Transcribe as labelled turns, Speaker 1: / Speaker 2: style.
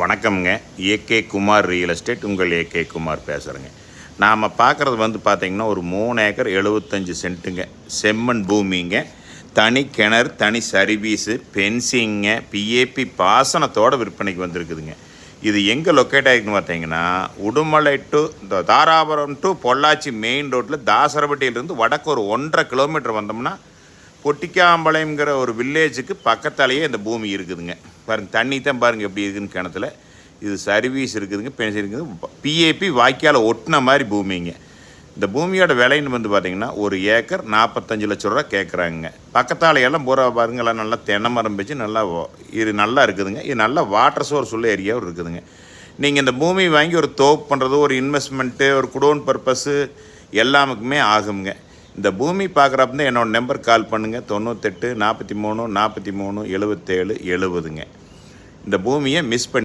Speaker 1: வணக்கம்ங்க. AK Kumar real estate உங்கள் AK Kumar பேசுகிறேங்க நாம் பார்க்குறது வந்து பார்த்திங்கன்னா ஒரு மூணு ஏக்கர் எழுபத்தஞ்சு சென்ட்டுங்க. செம்மண் பூமிங்க. தனி கிணறு தனி சர்வீஸு பென்சிங்க பிஏபி பாசனத்தோட விற்பனைக்கு வந்திருக்குதுங்க. இது எங்கே லொக்கேட் ஆகிருக்குன்னு பார்த்தீங்கன்னா உடுமலை டு இந்த தாராபுரம் டு பொள்ளாச்சி மெயின் ரோட்டில் தாசரப்பட்டியிலேருந்து வடக்கு ஒரு ஒன்றரை கிலோமீட்டர் வந்தோம்னா பொட்டிக்காம்பாளையங்கிற ஒரு வில்லேஜுக்கு பக்கத்தாலேயே இந்த பூமி இருக்குதுங்க. பாருங்க தண்ணி தான் பாருங்கள் எப்படி இருக்குதுன்னு கிணத்துல. இது சர்வீஸ் இருக்குதுங்க பென்ஷன் இருக்குது பிஏபி வாய்க்கால் ஒட்டின மாதிரி பூமிங்க. இந்த பூமியோட விலைன்னு வந்து பார்த்தீங்கன்னா ஒரு ஏக்கர் நாற்பத்தஞ்சு லட்ச ரூபா கேட்குறாங்க பக்கத்தால எல்லாம் பூரா பாருங்க எல்லாம் நல்லா தென்னை மரம் வச்சு நல்லா இது நல்லா இருக்குதுங்க. இது நல்லா வாட்டர் சோர்ஸ் உள்ள ஏரியாவும் இருக்குதுங்க. நீங்கள் இந்த பூமி வாங்கி ஒரு தோப்பு பண்ணுறது ஒரு இன்வெஸ்ட்மெண்ட்டு ஒரு குடோன் பர்பஸ்ஸு எல்லாமுக்குமே ஆகுங்க இந்த பூமி பார்க்குறப்ப தான் என்னோட நம்பர் கால் பண்ணுங்கள் தொண்ணூத்தெட்டு நாற்பத்தி மூணு நாற்பத்தி மூணு எழுபத்தேழு எழுபதுங்க இந்த பூமியை மிஸ் பண்ணி